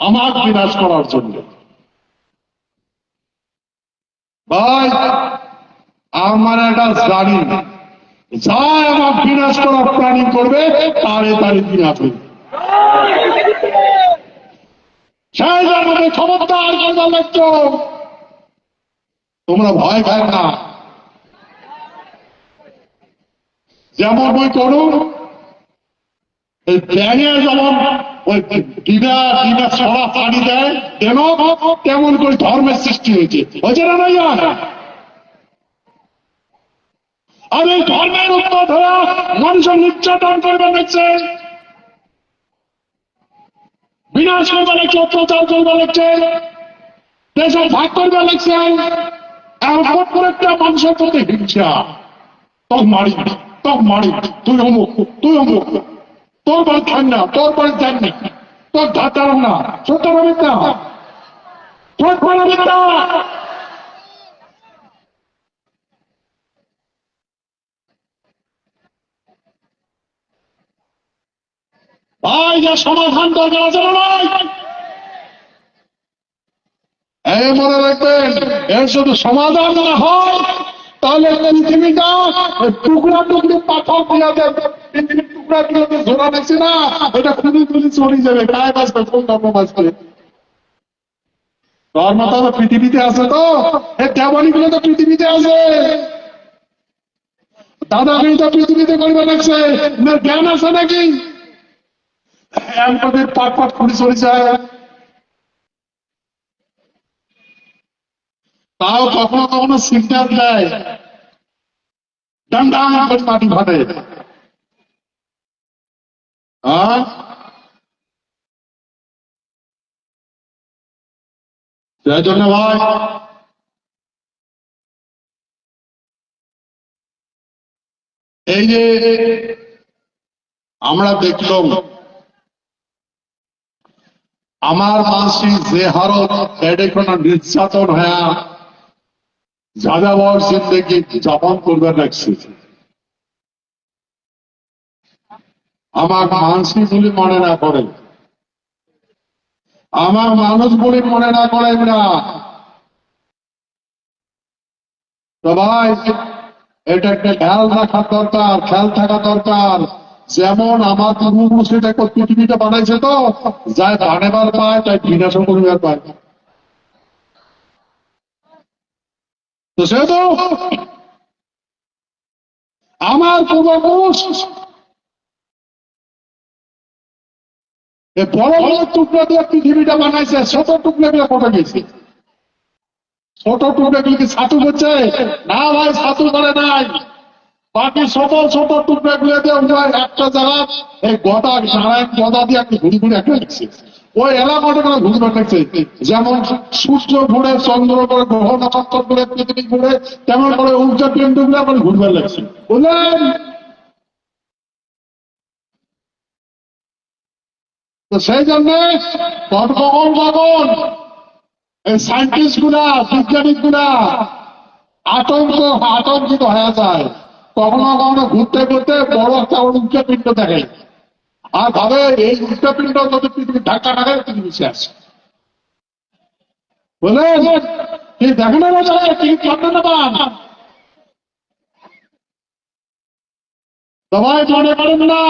আমার বিনাশ করার জন্য। ভাই, আমার একটা জানি যা আমার বিনাশ করার প্রাণী করবে, তারে তারে বিনাশ হবে তোমরা ভয় খায় না। যেমন বই করুন এই ব্যাঙে যেমন ওই ডিনা ডিনা ছড়া পানি দেয়, কেন? তেমন করে ধর্মের সৃষ্টি হয়েছে। হয়েছে না নাই আর? এই ধর্মের উত্তর ধরা মানুষের নির্যাতন করবে দেখছে। বিনাশ করবে লাগছে অত্যাচার করবে লাগছে দেশে ভাগ করবে লাগছে এখন প্রত্যেকটা মানুষের প্রতি হিংসা। তোর মারি তোর মারি তুই অমুক তুই অমুক। তোর বাড়ি খান না, তোর বাড়ি যান না। তোর ধাতার না সত্য হবে। না ভাই, যা সমাধান দরকার আছে এই মনে রাখবেন, এর শুধু সমাধান না হয়, তাহলে পৃথিবীটা টুকরা টুকরি পাথর দিয়ে পৃথিবীতে আছে তো। এই গুলো তো পৃথিবীতে আছে। দাদা তো পৃথিবীতে করবে লাগছে। জ্ঞান আছে নাকি? আমাদের পাট পাট করে চলে যায়। তাও কখনো কখনো সিগন্যাল দেয়। মাটি ফাটে ভাই এই যে আমরা দেখলাম, আমার মানসিক যে হারত কোনো নির্যাতন হ্যা যাযাবর জিন্দগি যাপন করবে লাগছে আমার মানসিক বলে মনে না করে। আমার মানুষ বলে মনে না করে না তো ভাই, এটা একটা খেয়াল রাখার দরকার, খেয়াল থাকা দরকার। যেমন আমার পূর্বপুরুষ এটা পৃথিবীটা বানাইছে তো যায় বানাবার পায়, তাই বিনাশও করিবার পায়। তো সেহেতু আমার পূর্বপুরুষ বড় বড় দিয়ে পৃথিবীটা বানাইছে, ছোট গেছে ছোট কি করছে না ভাই নাই। বাকি ছোট ছোটগুলো দিয়ে একটা জায়গা, এই গদা নারায়ণ গদা দিয়ে আপনি ঘুরি ঘুরি একটা ওই এলাকাটা করে ঘুরবে লিখছে যেমন সূর্য ঘুরে, চন্দ্র করে গ্রহ নক্ষত্র করে পৃথিবী ঘুরে, তেমন করে উর্জা কেন্দ্রগুলো করে ঘুরবে লাগছে বুঝলেন তো সেই জন্য গণভবন ভবন এই সায়েন্টিস্টগুলা, বিজ্ঞানিকগুলা আতঙ্ক, আতঙ্কিত হয়ে যায়। কখনো কখনো ঘুরতে ঘুরতে বড় একটা উল্কাপিণ্ড দেখে। আর ভাবে এই উল্কাপিণ্ড যদি পৃথিবী ধাক্কা দেয় পৃথিবী শেষ বুঝলেন কি দেখেন না যায় কি করতে না সবাই মনে করেন না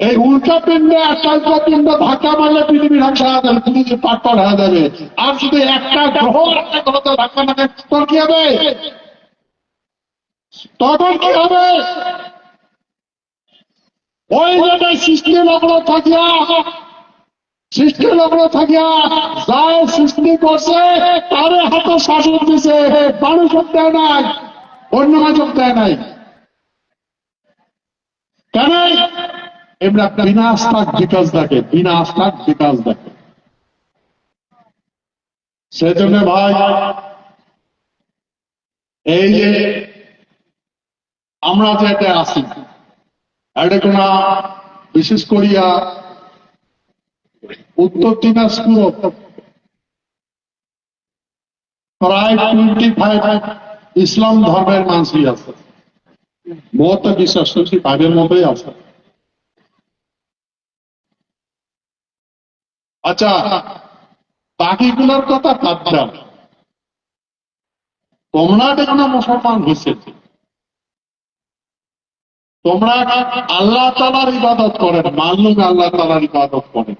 এই উল্টা পিণ্ডে একটা উল্টা পিণ্ড ধাক্কা মারলে পৃথিবীর ধ্বংস হয়ে যাবে, পৃথিবী পাট পাট হয়ে যাবে। আর শুধু একটা গ্রহ, একটা গ্রহতে ধাক্কা মারে তোর কি হবে? তখন কি হবে? ওই জায়গায় সৃষ্টি লগ্ন থাকিয়া, সৃষ্টি লগ্ন থাকিয়া, যাই সৃষ্টি করছে, তারে হাতে শাসন দিছে মানুষ দেয় নাই অন্য মানুষ দেয় নাই। কেন? এমনি বিনাশ থাক বিকাশ দেখে বিনাশ থাক বিকাশ দেখে। সেজন্য ভাই, এই যে আমরা যে এটা আসি, এটা কোন বিশেষ করিয়া উত্তর দিনাজপুর প্রায় টোয়েন্টি ফাইভ ইসলাম ধর্মের মানুষই আছে। বহুত বিশ্বাস করছি বাইরের মধ্যেই আছে। আচ্ছা বাকিগুলোর কথা দাও। তোমরা যেখানে মুসলমান হয়েছে তোমরা আল্লাহ তালার ইবাদত করেন মানলুম আল্লাহ তালার ইবাদত করেন।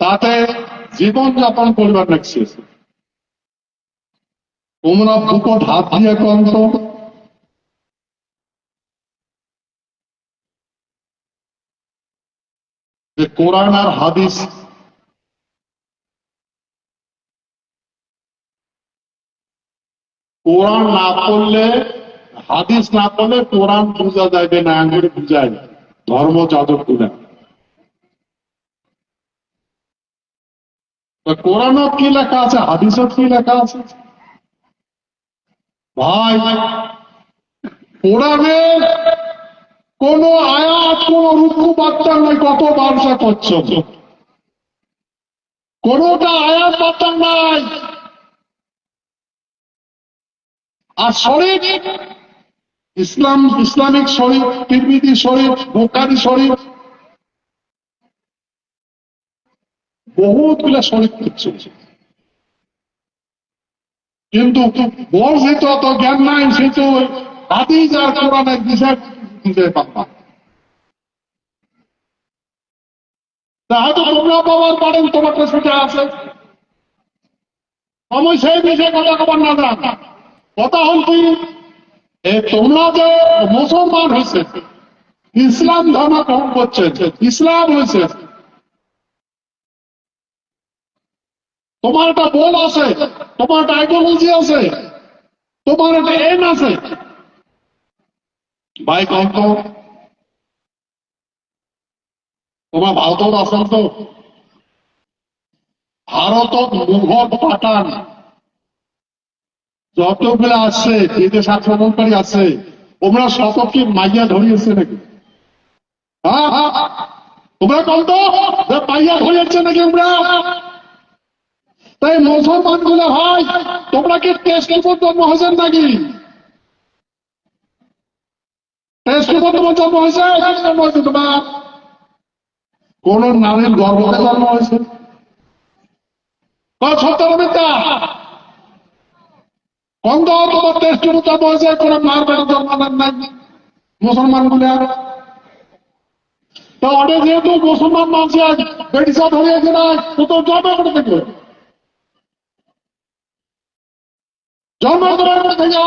তাতে জীবন যাপন করবার লাগছে তোমরা বুকট হাত দিয়ে কম তো যে কোরআন আর হাদিস কোরআন না পড়লে, হাদিস না পড়লে কোরআন বোঝা যাবে না, আঙ্গুরে বুঝায়। ধর্ম যাদবগুলা কোরআনও কি লেখা আছে, হাদিসও কি লেখা আছে? ভাই কোরআনের কোন আয়াত, কোন রুকু বার্তা নাই, কত ব্যবসা করছ? কোনটা আয়াত বার্তা নাই। আর শরীফ ইসলাম, ইসলামিক শরীফ তিরমিদি শরীফ বোকারি শরীফ বহুতগুলা শরীফ করছে। কিন্তু বর্ষিত অত জ্ঞান নাই, সে তো হাদিস আর কোরআনের বিষয় বুঝতে পারবা হয়তো তোমরা পাওয়ার পারেন তোমার তো সেটা আছে? সময় সেই বিষয়ে কথা কবার না যান কথা হল কি? তোমরা যে মুসলমান হয়েছে, ইসলাম ধর্ম গ্রহণ করছে, ইসলাম হয়েছে। তোমার একটা বল আছে, তোমার একটা আইডিওলজি আছে, তোমার একটা এম আছে। ভাই, কম তো তোমার ভারতত আছেন তো? ভারতত মুঘল পাঠান। যতগুলো আছে বিদেশ আক্রমণকারী আছে তোমরা শতকে মাইয়া ধরিয়েছে নাকি? হ্যাঁ হ্যাঁ। তোমরা কম তো মাইয়া ধরিয়েছে নাকি আমরা তাই মুসলমানগুলো হয় তোমরা কি টেস্ট উপর জন্ম হয়েছেন নাকি টেস্ট উপর তোমার জন্ম হয়েছে জন্ম হয়েছে তোমার কোন নারীর গর্ভতে জন্ম হয়েছে। সত্য মিথ্যা। তোমার টেস্ট জন্ম হয়েছে নাই। মুসলমানগুলো তো অনেক যেহেতু মুসলমান মানুষ বেটিসা ধরিয়েছে না, তো তো জন্ম করে দেখবে জন্ম দেওয়ার থেকে?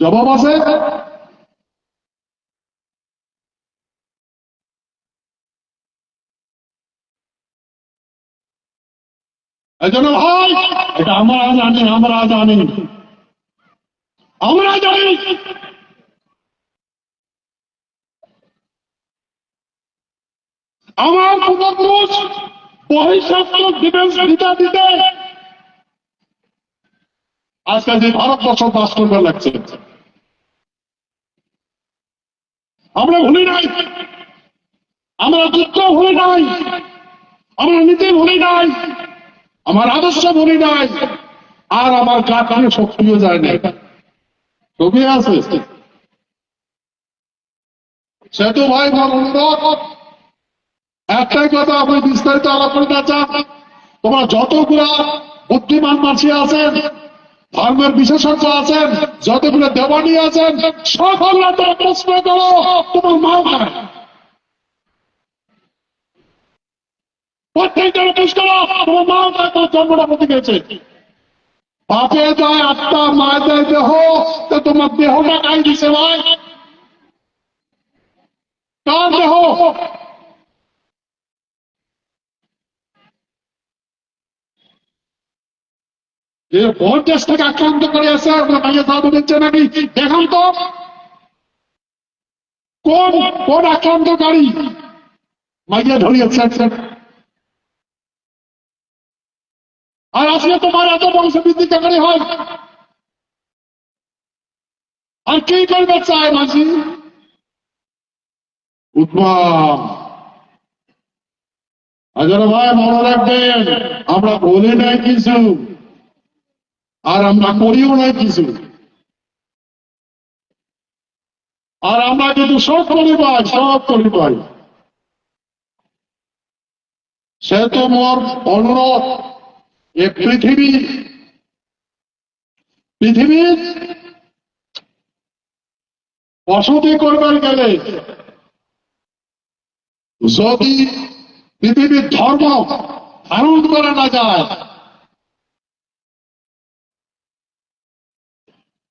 যায় জবাব আছে এই জন্য ভাই এটা আমরা জানি আমরা জানি আমরা জানি আমার পূর্বপুরুষ বহিঃশাস্ত্র ডিফেন্স দিতে দিতে আজকাল যে ভারতবর্ষ বাস করবে লাগছে। আমরা ভুলি নাই। আমরা যুদ্ধ ভুলি নাই। আমরা নীতি ভুলি নাই। আমার আদর্শ ভুলি নাই। আর আমার গা কানে সক্রিয় যায় না ছবি আছে। সেতু ভাই একটাই কথা আপনি বিস্তারিত আলাপ করতে চান। তোমরা যতগুলা বুদ্ধিমান মাছি আছেন ধর্মের বিশেষজ্ঞ আছেন, যতগুলো দেবানি আছেন সকল প্রশ্ন করো তোমার মা গেছে আত্মা মা দেহ, তো তোমার ভাই দেহ? আক্রান্ত করে আছে মাইয়া দেখান তো। কোন কোন আক্রান্তকারী? মাইয়া ধরিয়েছে আর তোমার এত বংশবৃদ্ধি কেমন হয়? আর কি করবে চায় মাঝি? উৎমান আজর ভাই মনে রাখবেন, আমরা বলি নাই কিছু। আর আমরা করিও নাই কিছু। আর আমরা কিন্তু সব করি পাই, সব করি পাই। সে তো মোর অনুরোধ এ পৃথিবী পৃথিবীর বসতি করবার গেলে যদি পৃথিবীর ধর্ম ধারণ করা না যায়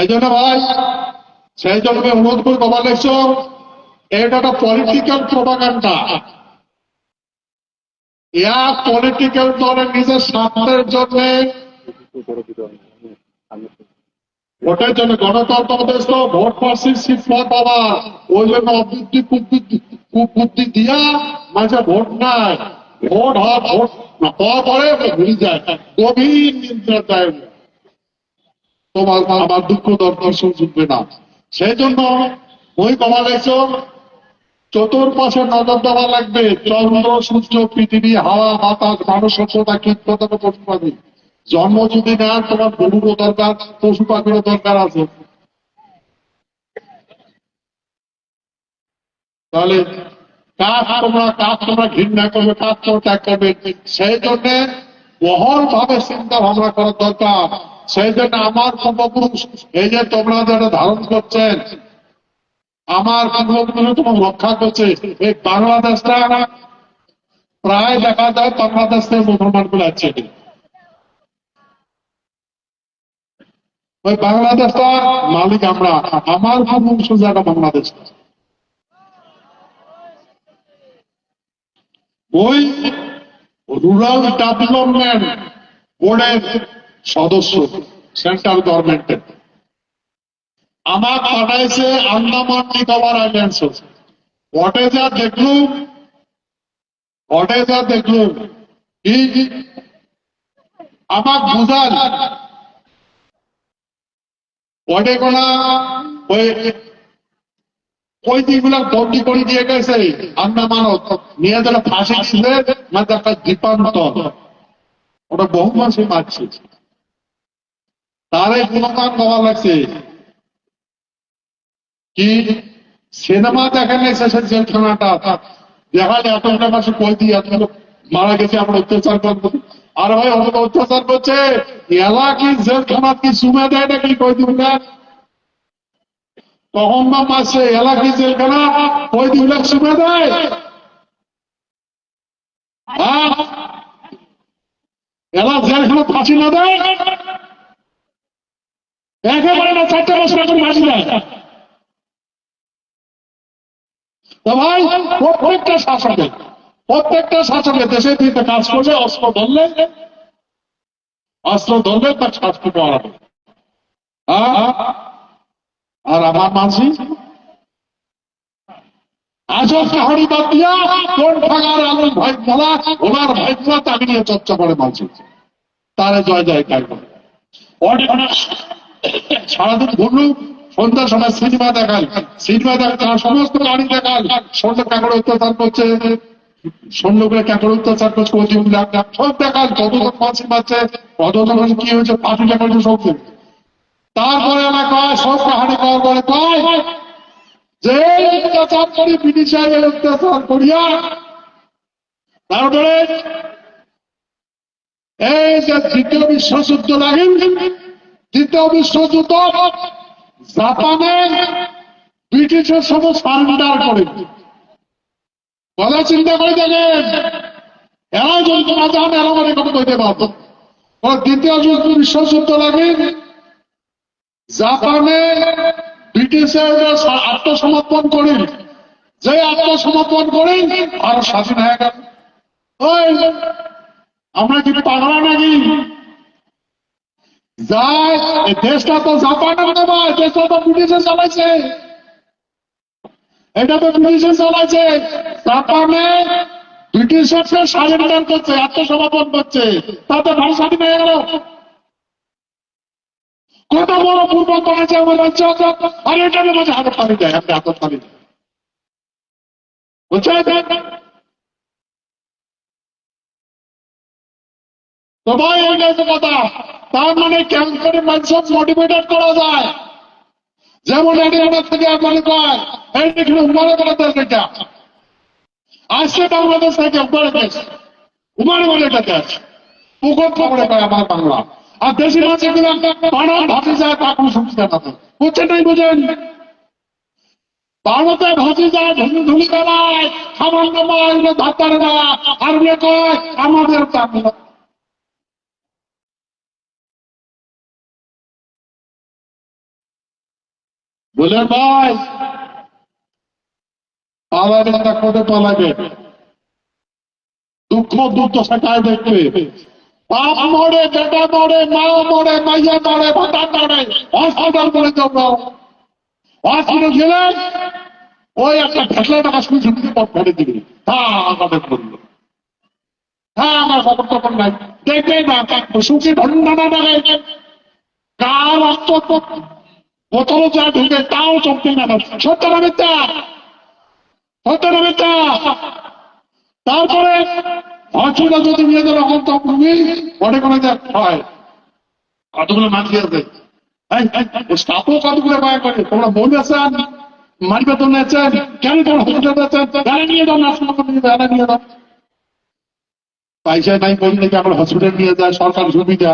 এই জন্য সেই জন্য অনুরোধ বাবা লেখছো এটা পলিটিক্যাল প্রোপাগান্ডা ইয়া পলিটিক্যাল দলের নিজের স্বার্থের জন্য ভোটের জন্য গণতন্ত্র দেশ তো ভোট পার্সি সিট পাওয়া ওই জন্য অবুদ্ধি, কুবুদ্ধি দিয়া মাঝে ভোট নাই। ভোট হয় ভোট না পাওয়া পরে ভুলে যায়। গভীর নিন্দ্রা দেয় তোমার আমার দুঃখ দর্শন শুনবে না। সেই জন্য ওই কমা লেগছ চতুর্পাশে নজর দেওয়া লাগবে, চন্দ্র, সূর্য, পৃথিবী, হাওয়া, বাতাস, মানুষ, সভ্যতা, কীট পতঙ্গ পশু পাখি জন্ম যদি নেন তোমার গরুরও দরকার পশু পাখিরও দরকার আছে। তাহলে কাজ তোমরা কাজ তোমরা ঘৃণা করবে, কাজ তোমরা ত্যাগ করবে। সেই জন্য বহল ভাবে চিন্তা ভাবনা করার দরকার। সেই জন্য আমার পূর্বপুরুষ, এই যে তোমরা যারা ধারণ করছেন, আমার পূর্বপুরুষ তোমার রক্ষা করছে, এই বাংলাদেশটা প্রায় দেখা যায় বাংলাদেশ থেকে মুসলমানগুলো আছে ওই বাংলাদেশটা মালিক আমরা, আমার পূর্বপুরুষ জায়গা বাংলাদেশ। ওই রুরাল ডেভেলপমেন্ট বোর্ডের সদস্য সেন্ট্রাল গভর্নমেন্টের আমার পাঠাইছে আন্দামান নিকোবর আইল্যান্ডস ওটে যা দেখলুম ওটে যা দেখলুম আমার বুঝাল ওটে কোনা ওই ওই বন্দি করে দিয়ে গেছে আন্দামান নিয়ে যারা ফাঁসি ছিলেন না একটা দ্বীপান্তর ওটা বহু মানুষই মারছে তার এই গুণগান গাওয়া লাগছে। কি? সিনেমা দেখেন শেষের জেলখানাটা দেখালে এতটা মাসে কই দিয়ে এত মারা গেছে, আমরা অত্যাচার করব। আর ভাই অনেক অত্যাচার করছে। এলা কি জেলখানা কি সুমে দেয় নাকি কই দিব না তখন বা মাসে এলা কি জেলখানা কই দিব সুমে দেয়? হ্যাঁ? এলা জেলখানা ফাঁসি না দেয়? একেবারে না চারটে ফাঁসি দেয় তো ভাই, প্রত্যেকটা শাসকে প্রত্যেকটা শাসকে দেশে কাজ করবে অস্ত্র ধরলে, অস্ত্র তার শাস্তি আর আমার মাঝি আজব কাহানি বাদ দিয়া কোন ঠাকার আলুর ভাই বলা ওনার ভাই বলা তাকে নিয়ে চর্চা করে মাঝি। তারে জয় জয় কায় করে সারাদিন সন্ধ্যার সময় সিনেমা দেখাল সিনেমা দেখাল সমস্ত গাড়ি দেখাল সন্ধ্যা কাকড় অত্যাচার করছে সৈন্যগুলো কাকড় অত্যাচার করছে অজিম সব মারছে কতজন কি হয়েছে সব তারপরে আমার কয়, সব কাহানি যে অত্যাচার করি অত্যাচার করিয়া তারপরে এই যে দ্বিতীয় বিশ্বযুদ্ধ লাগে দ্বিতীয় বিশ্বযুদ্ধ জাপানে ব্রিটিশের সাথে সারেন্ডার করে। কথা চিন্তা করে দেখেন এরা যদি তোমরা জান, এরা মানে কথা কইতে পারতো দ্বিতীয় যুদ্ধ বিশ্বযুদ্ধ লাগে, জাপানে ব্রিটিশের আত্মসমর্পণ করে, যে আত্মসমর্পণ করে, ভারত স্বাধীন হয়ে গেল। আমরা কি পাগলা নাকি? যায় দেশটা তো জাপানের দেশটা তো ব্রিটিশে চালাইছে। এটা তো ব্রিটিশে চালাইছে। জাপানে করছে, আত্মসমর্পণ করছে। তাতে ভারত স্বাধীন হয়ে গেল। কত বড় পূর্ব করেছে আমার রাজ্য আর এটা বলছে হাতে পানি দেয় আপনি হাতে পানি দেয় সবাই এই কথা। তার মানে কেমন করে মানুষ মোটিভেটেড করা যায়। যেমন থেকে মনে এই এখানে উমারে আসছে বাংলাদেশ থেকে উমারে দেশ উমারে বুঝেন? ভারতে ভাসি যায় বেলায় সামান্য না আর কয়? আমাদের বলেন ভাই পালাবে না কোটে পালাবে দুঃখ, দুর্দশা দেখবে মরে বেটা মরে মা মরে, মাইয়া মরে ভাতা মরে ওই একটা ফেসলা টাকা শুনে পড়ে দিবে। হ্যাঁ হ্যাঁ আমার খবর টবর নাই। দেখবে না সুখী ভণ্ডানা দেখায় কার বোতল যা ঢুকে তাও চমকে না সত্য না তারপরে যদি যাবে এখন তো মনে করে যে, হয়। কতগুলো মাটি আছে করে? তোমরা আছেন কেন নিয়ে নার্সিং নিয়ে যাও পয়সা নাই বলি নাকি আমরা হসপিটাল নিয়ে যায়, সরকার সুবিধা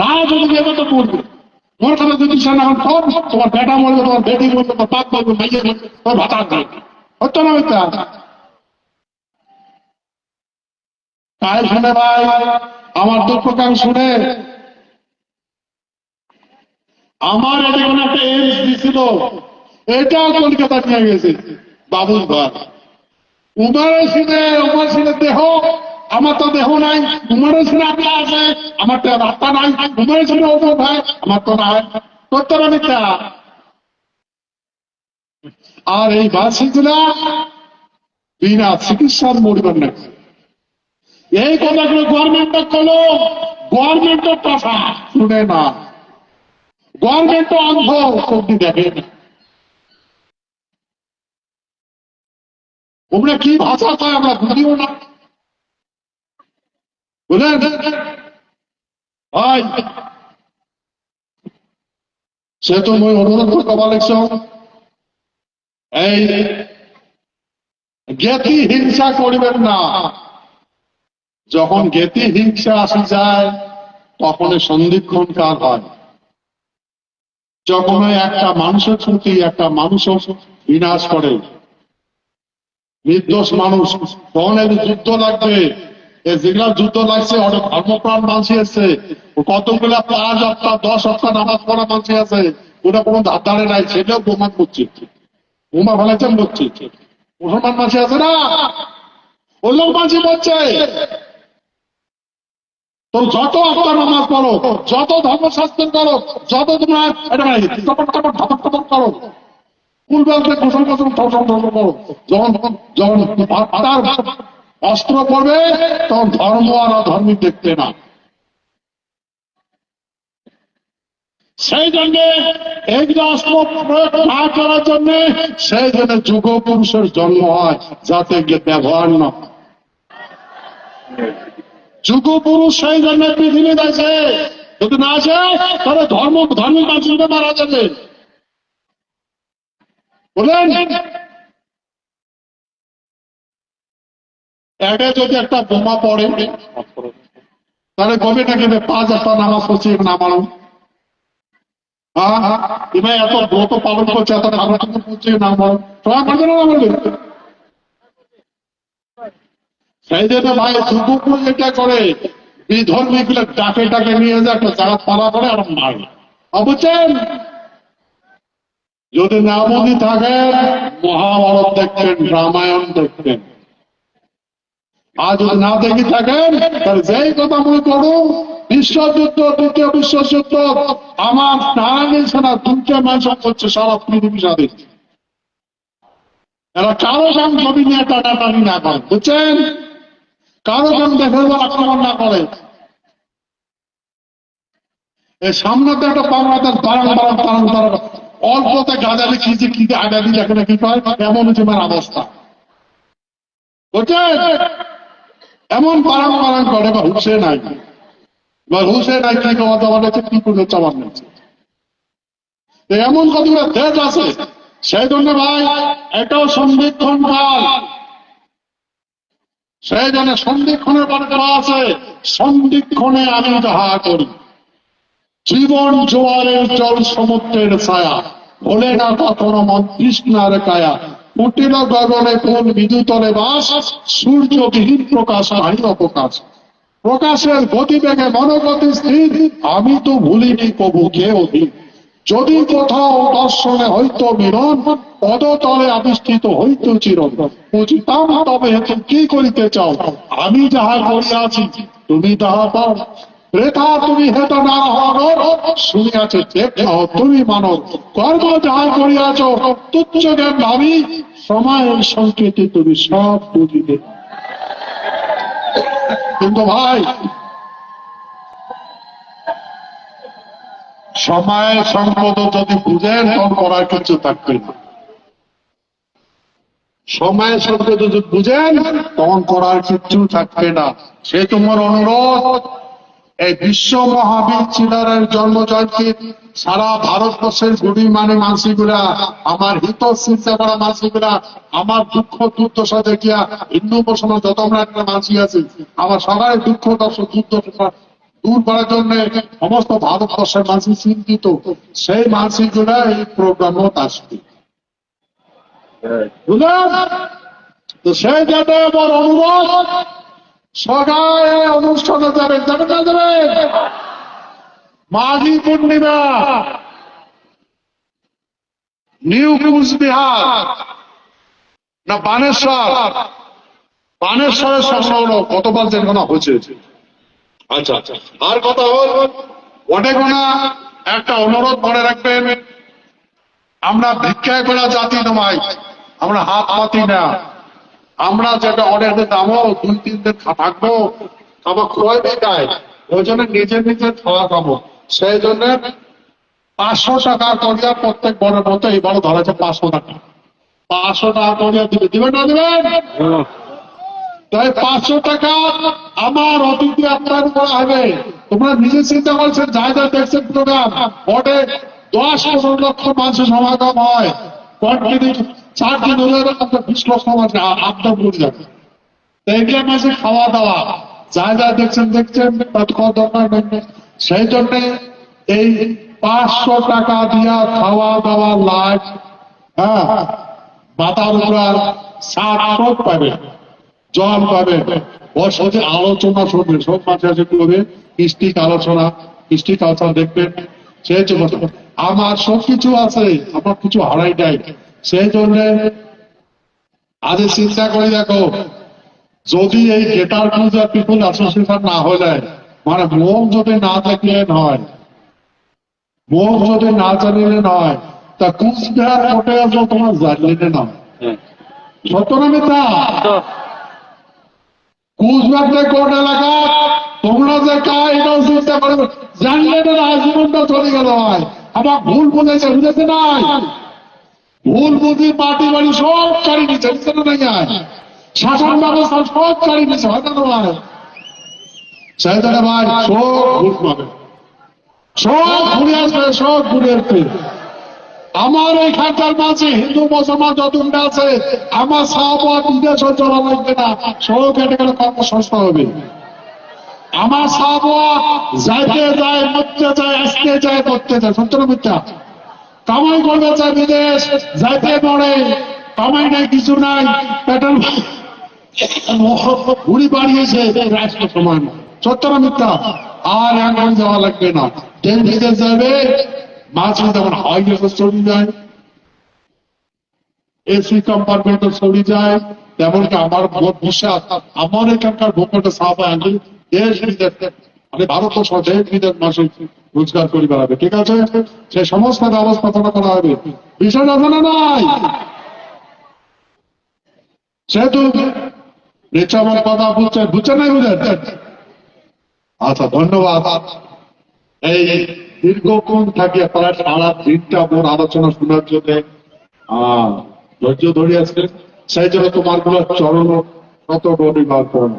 না যদি তো করবে। কথা যদি সে না কর তোমার বেটা মরবে তোমার বেটি মরবে তোমার বাপ মরবে মাইয়ে মরবে তোমার ভাতা দেবে হতো না হইতা তাই শুনে ভাই, আমার দুঃখ কান শুনে। আমার এখানে একটা এইমস দিছিল। এটাও কলকাতা নিয়ে গেছে বাবুর ঘর। উমারের সিনে, উমার সিনে দেহ আমার তো দেহ নাই উমারের সিনে আত্মা আছে আমার তো আত্মা নাই উমারের সিনে অমুক হয়, আমার তো নাই। তোর মিথ্যা আর এই বাসিগুলা বিনা চিকিৎসার মরিবার না এই কথাগুলো গভর্নমেন্ট করল গভর্নমেন্টের কথা শুনে না। গভর্নমেন্ট অন্ধ, সবজি দেখে না। তোমরা কি ভাষা কয় আমরা বুঝিও না। বুঝলেন? ভাই সে মই অনুরোধ করব লাগছ। এই জ্ঞাতি হিংসা করিবেন না। যখন জ্ঞাতি হিংসা আসি যায় তখন সন্ধিক্ষণ কার হয়? যখন একটা মানুষের প্রতি একটা মানুষ বিনাশ করে, নির্দোষ মানুষ তখন যুদ্ধ লাগবে যুদ্ধ লাগছে, অনেক ধর্মপ্রাণ মানুষ আছে কতগুলা পাঁচ সপ্তাহ দশ সপ্তাহ নামাজ পড়া মানুষ আছে ওটা কোনো ধারে নাই সেটাও বোমা করছে। বোমা ফেলাচ্ছেন করছে মুসলমান মাসে আছে না ওগুলো মাঝে বলছে তো যত আপনার নামাজ পড়ো, যত ধর্মশাস্ত্র করো, যত তোমরা মানে টপট টপট ধপট করো। ঠসল করো। যখন যখন অস্ত্র পড়বে তখন ধর্ম আর অধর্মী দেখতে না। সেই জন্য এইগুলো অস্ত্র প্রয়োগ না করার জন্য সেই জন্য যুগ পুরুষের জন্ম হয় যাতে এগুলো ব্যবহার না। যুগ পুরুষ সেই জন্য পৃথিবী আছে। যদি না আসে, তাহলে ধর্ম ধর্মের মানুষকে মারা যাবে। বলেন এটা যদি একটা বোমা পড়ে, তাহলে কবে নাকি পাঁচ একটা নামাজ হ্যাঁ? এত ব্রত পালন করছে, এত সবাই করবে না বলবে সেই জন্য ভাই দুপুর যেটা করে গুলো ডাকে ডাকে নিয়ে যায়, একটা জায়গা পালা করে আর মারে। বুঝছেন যদি না মনে থাকেন মহাভারত দেখবেন রামায়ণ দেখবেন আর যদি না দেখে থাকেন, তাহলে যেই কথা মনে করো, বিশ্বযুদ্ধ, দ্বিতীয় বিশ্বযুদ্ধ, আমার নারায়ণ সেনা দুটো ম্যাচ করছে সারা পৃথিবী স্বাধীন এরা কারও গান ছবি নিয়ে টানাটানি না করে, বুঝছেন? কারও গান দেখে আক্রমণ না করে। এই সামনে তো একটা বাংলাদেশ বারাং বারাং বারাং বারাং অল্পতে খিচে খিচে আডা দিয়ে দেখে না কি কয় এমন হচ্ছে আমার অবস্থা। বুঝছেন? এমন বারাং বারাং করে বা হুসে নাই। বা হুসে নাই কি খাওয়া দাওয়া নিচ্ছে কি করে চাওয়ার নিচ্ছে এমন কতগুলো দেশ আছে, সেই জন্য ভাই, এটাও সন্ধিক্ষণ কাল সেই জন্য সন্ধিক্ষণের পরে করা আছে সন্ধিক্ষণে আমি যাহা করি, জীবন জোয়ারের জল সমুদ্রের ছায়া ভোলে না কখনো মন কৃষ্ণার কায়া উঠিল গগনে কোন বিদ্যুতলে বাস, সূর্যবিহীন প্রকাশ আহি অবকাশ প্রকাশের গতিবেগে মনোগতি স্থির, আমি তো ভুলিনি কবু কে অধীন যদি কোথাও দর্শনে হইতো মিলন, পদতলে আবিষ্কৃত হইতো চিরন বুঝিতাম তবে কি করিতে চাও? আমি যাহা করিয়াছি, তুমি তাহা পাও। সময়ের সংকেতে কিন্তু ভাই সময়ের সম্পদ যদি বুঝেন তখন করার কিছু থাকবে না। সময়ের যদি বুঝেন তখন করার কিছু থাকবে না। সে তোমার অনুরোধ। এই বিশ্ব মহাবীর চিলারের জন্ম জয়ন্তী সারা ভারতবর্ষের গুড়ি মানে মানসিকরা আমার হিত চিন্তা করা মানসিকরা আমার দুঃখ দুর্দশা দেখিয়া হিন্দু মুসলমান যত আমরা একটা মানসিক আছি, আমার সবাই দুঃখ দশ দুর্দশা দূর করার জন্য সমস্ত ভারতবর্ষের মানুষ চিন্তিত। সেই মানসিকরা এই প্রোগ্রামত আসবে তো সেই যাতে আমার অনুরোধ সবাই অনুষ্ঠানে যাবেন যাবেন না যাবেন পূর্ণিমা। নিউ কুচবিহার না, বানেশ্বর। বানেশ্বরের কতবার যেখানে হয়েছে। আচ্ছা আচ্ছা আর কথা হল, অনেক একটা অনুরোধ মনে রাখবেন। আমরা ভিক্ষায় করা জাতি নয় আমরা হাত পাতি না। আমরা যেটা অর্ডার দামও দুই, তিন দিন থাকব খাবার খোয়াই দেয় ওই জন্য নিজে নিজে খাওয়া খাব। সেই জন্য পাঁচশো টাকা করিয়া প্রত্যেক বড়ের মতো এবারও ধরা যাচ্ছে পাঁচশো টাকা। পাঁচশো টাকা করিয়া দিবে দিবেন না দিবেন তাই পাঁচশো টাকা আমার অতিথি আপনার করা হবে। তোমরা নিজে চিন্তা করছেন যা দেখছেন প্রোগ্রাম ভোটে দশ পনেরো লক্ষ মানুষের সমাগম হয়। কন্টিনিউ চার দিন হলে খাওয়া দাওয়া। যা যা দেখছেন দেখছেন দরকার নেই সেই জন্য এই পাঁচশো টাকা দিয়া খাওয়া দাওয়া লাইট হ্যাঁ মাথার উপর সাত সব পাবে, জল পাবে। ওর আলোচনা শুনবে, সব মাঝে মাঝে করবে হিস্ট্রিক আলোচনা হিস্ট্রিক আলোচনা দেখবেন। সেই জন্য আমার সব কিছু আছে, আমার কিছু হারাই নাই। সেই জন্য আজ চিন্তা করে দেখো যদি এই গেটার পিপুল অ্যাসোসিয়েশন না হলে মানে মুখ যদি না থাকলেন হয় মুখ যদি না জানিলেন হয় তা কুচবিহার কোটে আসো তোমার জানলেন সত্য না মিথ্যা? কুচবিহার কোট এলাকা তোমরা যে কা এটাও চিন্তা করে জানলে না জীবনটা চলে গেল হয়। আমার ভুল বুঝেছে বুঝেছে নাই? ভুল বুঝি পার্টি বাড়ি সব চারি নিচ্ছে নাই শাসন ব্যবস্থা সব চারি নিচ্ছে ভাই, সব ঘুরে আসবে, সব ঘুরে আসবে। আমার এইখানকার মাঝে হিন্দু, মুসলমান যতটা আছে, আমার সাহাবাদ বিদেশ চলা লাগবে না। সব কেটে গেলে কর্মসংস্থা হবে। আমার সাহাবা যাইতে যায়, মরতে যায়, আসতে যায় করতে যায়। সত্য মিথ্যা? কামাই করতে চায় বিদেশ, যাইতে মরে কামাই নাই, কিছু নাই। পেট্রোল ঘুড়ি বাড়িয়েছে রাষ্ট্র সমান সত্য মিথ্যা। আর এখন যাওয়া লাগবে না। ট্রেন বিদেশ যাবে। মাঝে যেমন হাই চলে যায়। এসি কম্পার্টমেন্টে চলে যায়। তেমনকি আমার বিশ্বাস আমার এখানকার ভূখণ্ডে সাহাবা আনলি দেশ বিদেশ। মানে ভারত সহ দেশ বিদেশ মাসে রোজগার করে বেড়াবে ঠিক আছে? সে সমস্ত ব্যবস্থাপনা করা হবে। বিষয় আছে না নাই। সেহেতু কথা নাই আচ্ছা ধন্যবাদ। এই দীর্ঘক্ষণ থাকে প্রায় সারা দিনটা মোর আলোচনা শোনার জন্য ধৈর্য ধরে আছে সেই জন্য তোমারগুলো চরণ কত পরিবার করো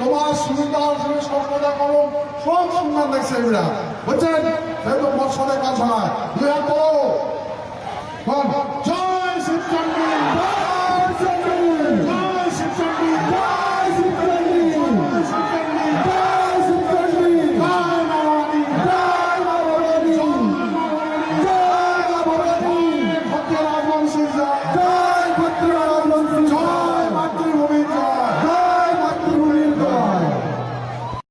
তোমার সুবিধা অসুবিধা সর্বদা করো সব সুন্দর দেখছে এগুলা বুঝছেন? সেগুলো বছরের কথা নয়। দুই হাত করো চল।